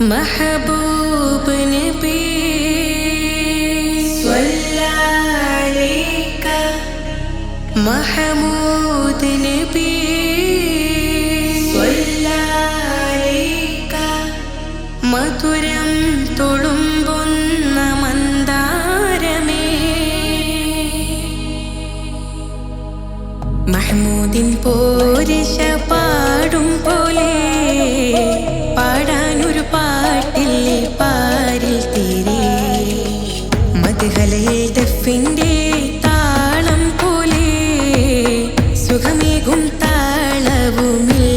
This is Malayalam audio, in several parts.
محبوب نبي صلى عليك محمود نبي صلى عليك മധുരം തൊഴു அளவுமில்லை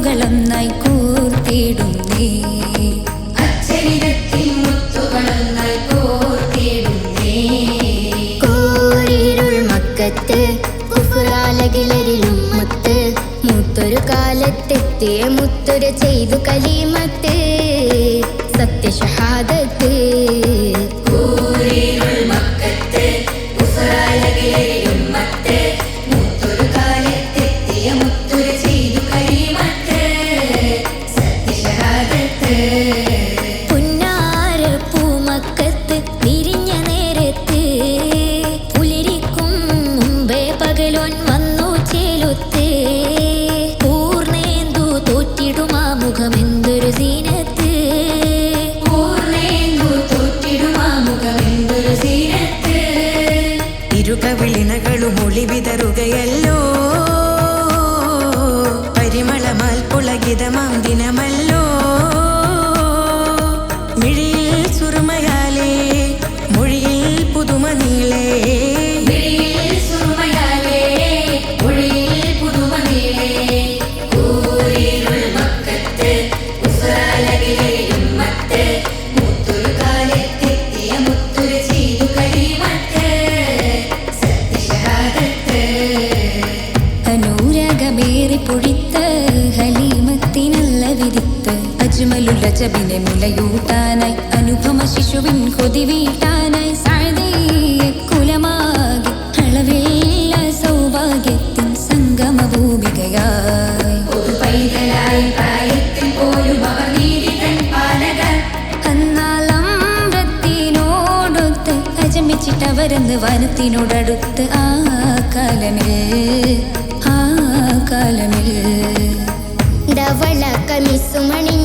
മുത്തുകളൊന്നായി കൂർത്തിടുന്നേ മുത്തൊരു കാലത്തെത്തിയ മുത്തൊരു ചെയ്തു കലീമത്തെ. ವಿಲೀನಗಳು ಮುಳಿಬಿದರು റജബിനെ മുലയൂട്ടാനായി അനുപമ ശിശുവിൻ കൊതി വീട്ടാനായി സാഴ്തീയെ വനത്തിനോടടുത്ത് ആ കാലമിൽ ആ കാലമിൽ. ഡവള കമിസുമണി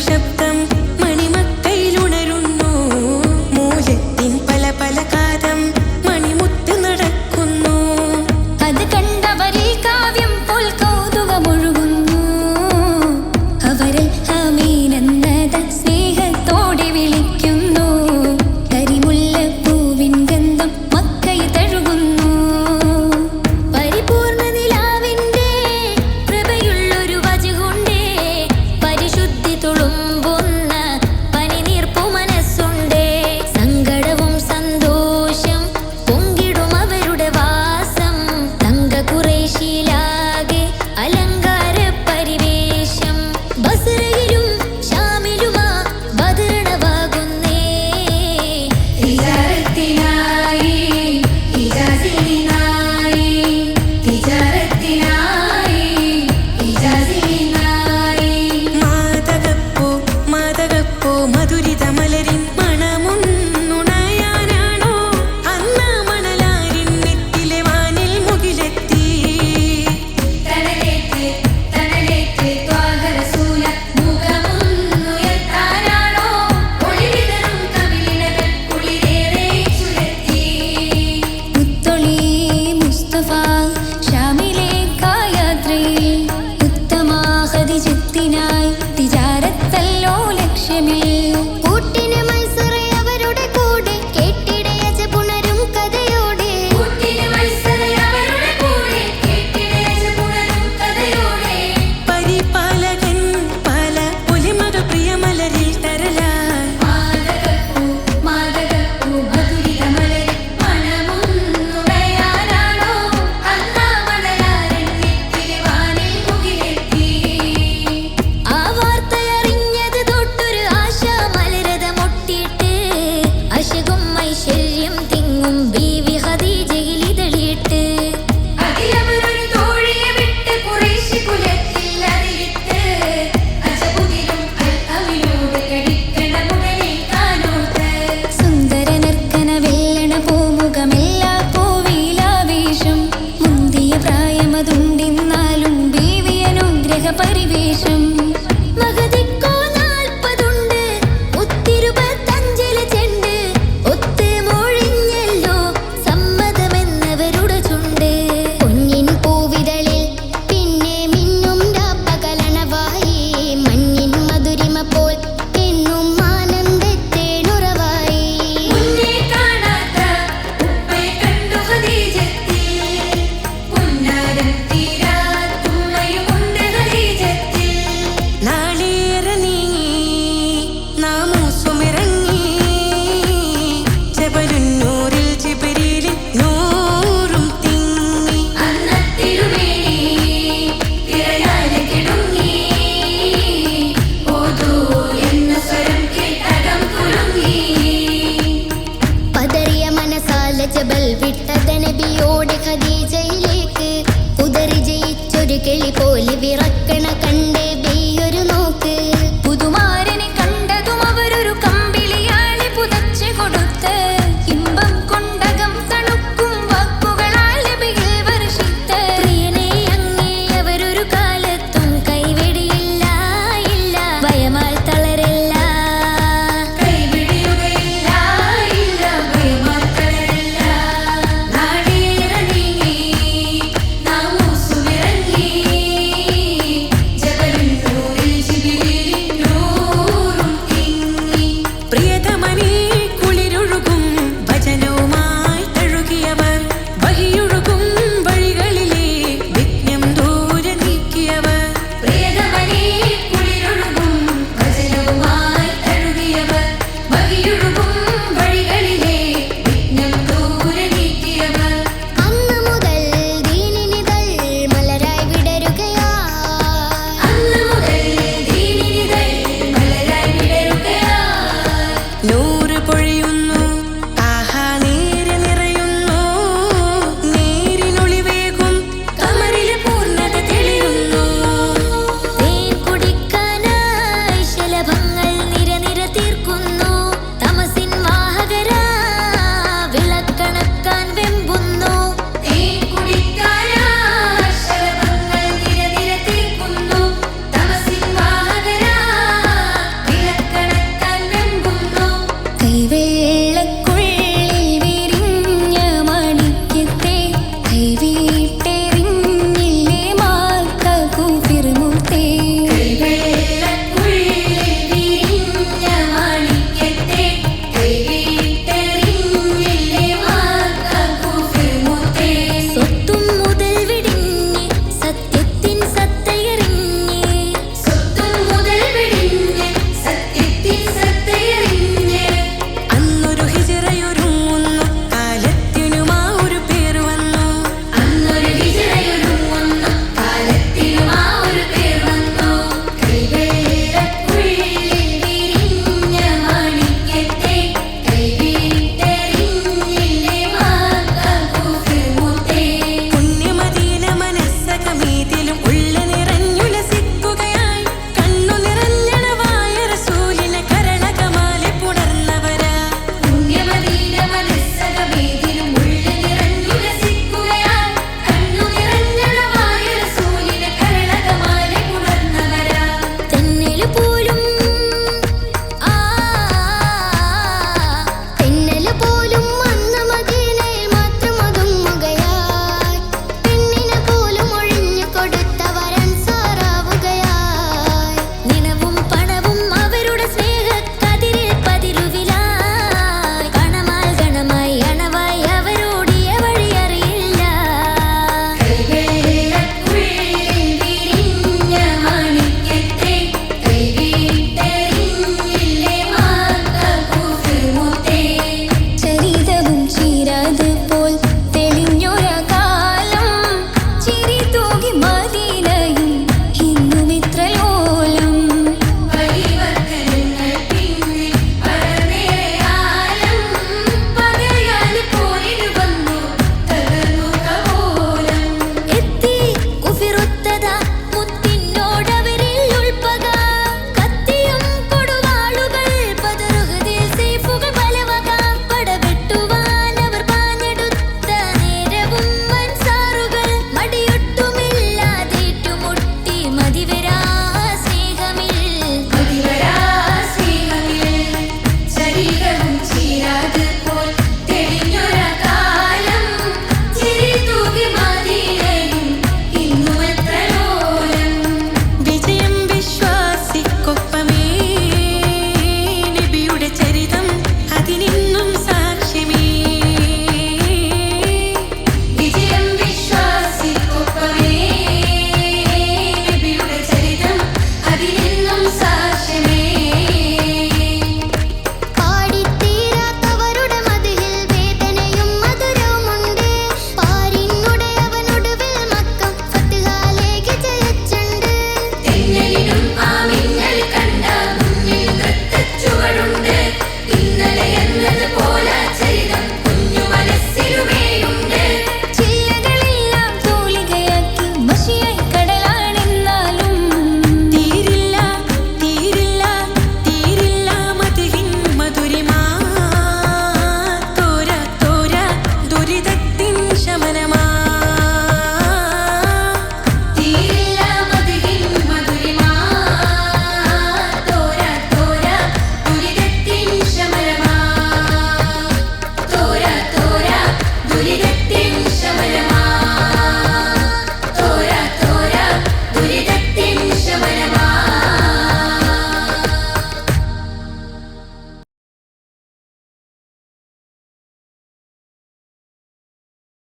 ശബ്ദം മണിമക്കൾ കിളി പോലെ വിറക്കണ കണ്ടേ